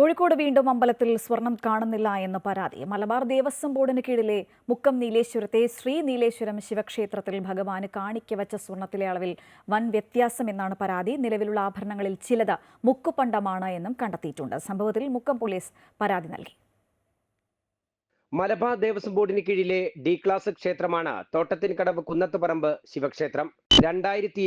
കോഴിക്കോട് വീണ്ടും അമ്പലത്തിൽ സ്വർണം കാണുന്നില്ല എന്ന പരാതി. മലബാർ ദേവസ്വം ബോർഡിന് കീഴിലെ മുക്കം നീലേശ്വരത്തെ ശ്രീ നീലേശ്വരം ശിവക്ഷേത്രത്തിൽ ഭഗവാന് കാണിക്ക വച്ച സ്വർണത്തിലെ അളവിൽ വൻ വ്യത്യാസം എന്നാണ് പരാതി. നിലവിലുള്ള ആഭരണങ്ങളിൽ ചിലത് മുക്കുപണ്ടമാണ് എന്നും കണ്ടെത്തിയിട്ടുണ്ട്. സംഭവത്തിൽ മുക്കം പോലീസ് പരാതി നൽകി. മലബാർ ദേവസ്വം ബോർഡിന് കീഴിലെ ഡി ക്ലാസ് ക്ഷേത്രമാണ് തോട്ടത്തിൻകടവ് കുന്നത്തുപറമ്പ് ശിവക്ഷേത്രം. രണ്ടായിരത്തി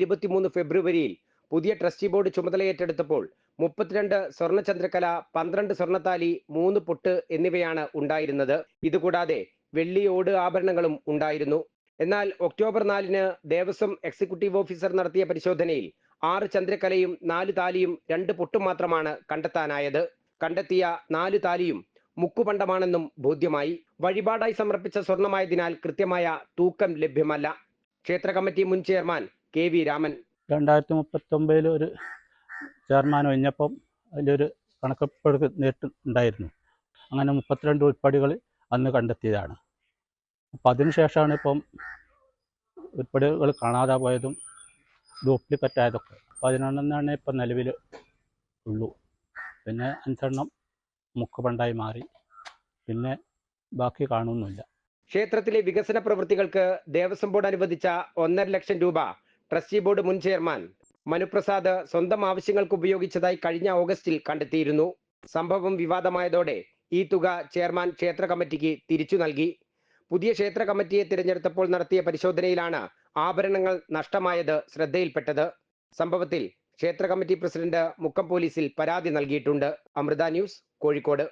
ഫെബ്രുവരിയിൽ പുതിയ ട്രസ്റ്റി ബോർഡ് ചുമതലയേറ്റെടുത്തപ്പോൾ മുപ്പത്തിരണ്ട് സ്വർണചന്ദ്രകല പന്ത്രണ്ട് സ്വർണത്താലി മൂന്ന് പൊട്ട് എന്നിവയാണ് ഉണ്ടായിരുന്നത്. ഇതുകൂടാതെ വെള്ളി ഓട് ആഭരണങ്ങളും ഉണ്ടായിരുന്നു. എന്നാൽ ഒക്ടോബർ നാലിന് ദേവസ്വം എക്സിക്യൂട്ടീവ് ഓഫീസർ നടത്തിയ പരിശോധനയിൽ ആറ് ചന്ദ്രക്കലയും നാല് താലിയും രണ്ട് പൊട്ടും മാത്രമാണ് കണ്ടെത്താനായത്. കണ്ടെത്തിയ നാല് താലിയും മുക്കുപണ്ടമാണെന്നും ബോധ്യമായി. വഴിപാടായി സമർപ്പിച്ച സ്വർണമായതിനാൽ കൃത്യമായ തൂക്കം ലഭ്യമല്ല. ക്ഷേത്ര കമ്മിറ്റി മുൻ ചെയർമാൻ കെ വി രാമൻ. രണ്ടായിരത്തി മുപ്പത്തൊമ്പതിൽ ഒരു ചെയർമാൻ ഒഴിഞ്ഞപ്പം അതിലൊരു കണക്കപ്പെടുത്ത് നേരിട്ട് ഉണ്ടായിരുന്നു. അങ്ങനെ മുപ്പത്തിരണ്ട് ഉൾപ്പടികൾ അന്ന് കണ്ടെത്തിയതാണ്. അപ്പം അതിനുശേഷമാണ് ഇപ്പം ഉൾപ്പടികൾ കാണാതെ പോയതും ഡ്യൂപ്ലിക്കറ്റ് ആയതൊക്കെ. പതിനെണ്ണെന്നാണ് ഇപ്പം നിലവിൽ ഉള്ളൂ. പിന്നെ അഞ്ചെണ്ണം മുക്കുപണ്ടായി മാറി. പിന്നെ ബാക്കി കാണുന്നില്ല ക്ഷേത്രത്തിലെ വികസന പ്രവൃത്തികൾക്ക് ദേവസ്വം ബോർഡ് അനുവദിച്ച ഒന്നര ലക്ഷം രൂപ ട്രസ്റ്റി ബോർഡ് മുൻ ചെയർമാൻ മനുപ്രസാദ് സ്വന്തം ആവശ്യങ്ങൾക്ക് ഉപയോഗിച്ചതായി കഴിഞ്ഞ ഓഗസ്റ്റിൽ കണ്ടെത്തിയിരുന്നു. സംഭവം വിവാദമായതോടെ ഈ തുക ചെയർമാൻ ക്ഷേത്ര കമ്മിറ്റിക്ക് തിരിച്ചു നൽകി. പുതിയ ക്ഷേത്ര കമ്മിറ്റിയെ തിരഞ്ഞെടുത്തപ്പോൾ നടത്തിയ പരിശോധനയിലാണ് ആഭരണങ്ങൾ നഷ്ടമായത് ശ്രദ്ധയിൽപ്പെട്ടത്. സംഭവത്തിൽ ക്ഷേത്ര കമ്മിറ്റി പ്രസിഡന്റ് മുക്കം പോലീസിൽ പരാതി നൽകിയിട്ടുണ്ട്. അമൃത ന്യൂസ് കോഴിക്കോട്.